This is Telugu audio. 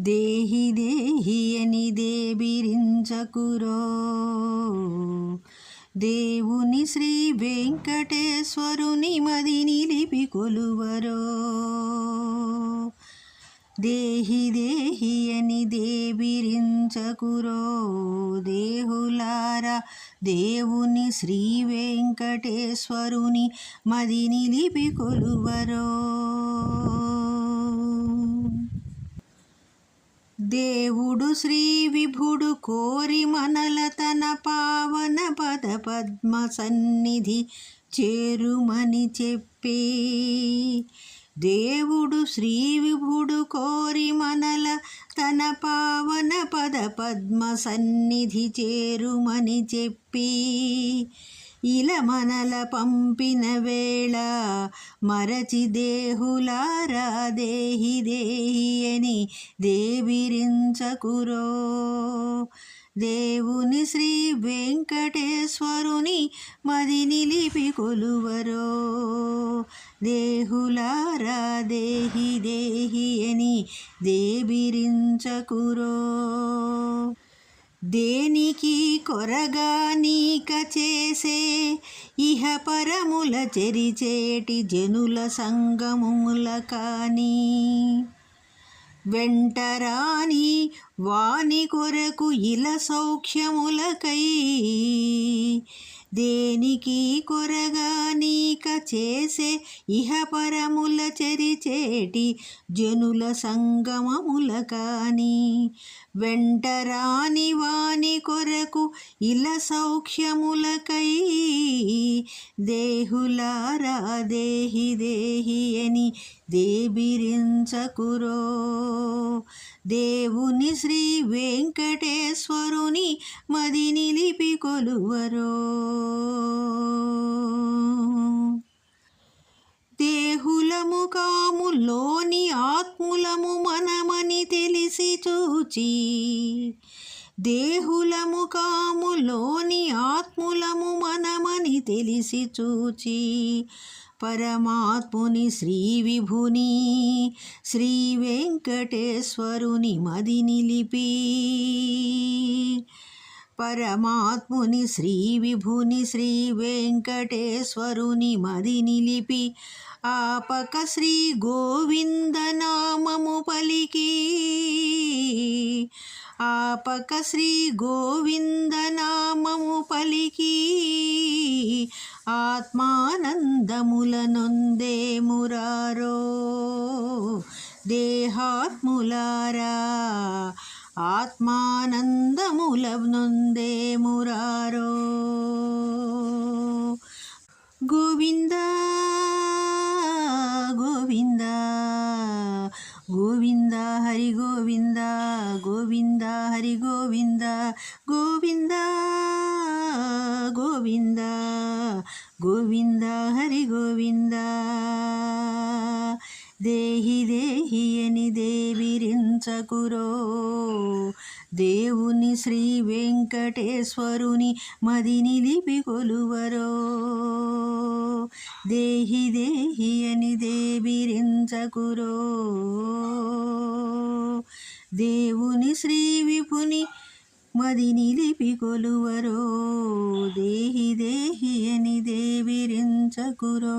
దేహి దేహి అని దేబిరించకురో. దేవుని శ్రీ వెంకటేశ్వరుని మది నిలిపి కొలువరో. దేహి దేహి అని దేబిరించకురో. దేహులారా దేవుని శ్రీ వెంకటేశ్వరుని మది నిలిపి కొలువరో. దేవుడు శ్రీ విభుడు కోరి మనల తన పావన పద పద్మ సన్నిధి చేరుమని చెప్పి. దేవుడు శ్రీ విభుడు కోరి మనల తన పావన పద పద్మ సన్నిధి చేరుమని చెప్పి. ఇల మనల పంపిన వేళ మరచి దేహులారా దేహి దేహి అని దేవిరించకురో దేవుని శ్రీ వెంకటేశ్వరుని మది నిలిపి కొలువరో దేహులారా దేహి దేహి అని దేవిరించకురో దేనికి కొరగా నీక చేసే? ఇహ పరముల చెరిచేటి జనుల సంగముల కానీ. వెంటరాని వాని కొరకు ఇల సౌఖ్యములకై దేనికి కొరగా నీక చేసే ఇహ పరముల చెరిచేటి జనుల సంగమముల కాని వెంటరాని వాని కొరకు ఇల సౌఖ్యములకై దేహులారా దేహి దేహి అని దేబిరించకురో. దేవుని శ్రీ వెంకటేశ్వరుని మది నిలిపి కొలువరో. దేహులము కాములోని ఆత్ములము మనమని తెలిసి చూచి దేహులము కాములోని ఆత్ములము మనమని తెలిసి చూచి పరమాత్ముని శ్రీ విభుని శ్రీ వెంకటేశ్వరుని మది నిలిపి పరమాత్ముని శ్రీ విభుని శ్రీ వెంకటేశ్వరుని మది నిలిపి ఆపక శ్రీ గోవింద నామము పలికి. ఆపక శ్రీ గోవింద నామము పలికి. ఆత్మానందములనొందే మురారో దేహాత్ములారా ఆత్మానందములనొందే మురారో గోవింద గోవింద గోవింద హరి గోవింద గోవింద హరి గోవింద గోవింద గోవింద గోవింద హరి గోవింద దేహి దేహి అని దేవుని శ్రీ వెంకటేశ్వరుని మది నిలిపి కొలువరో. దేహి దేహి అని దేవిరించకురో దేవుని శ్రీ విపుని మది నిలిపి కొలువరో. దేహి దేహి అని దేవిరించకురో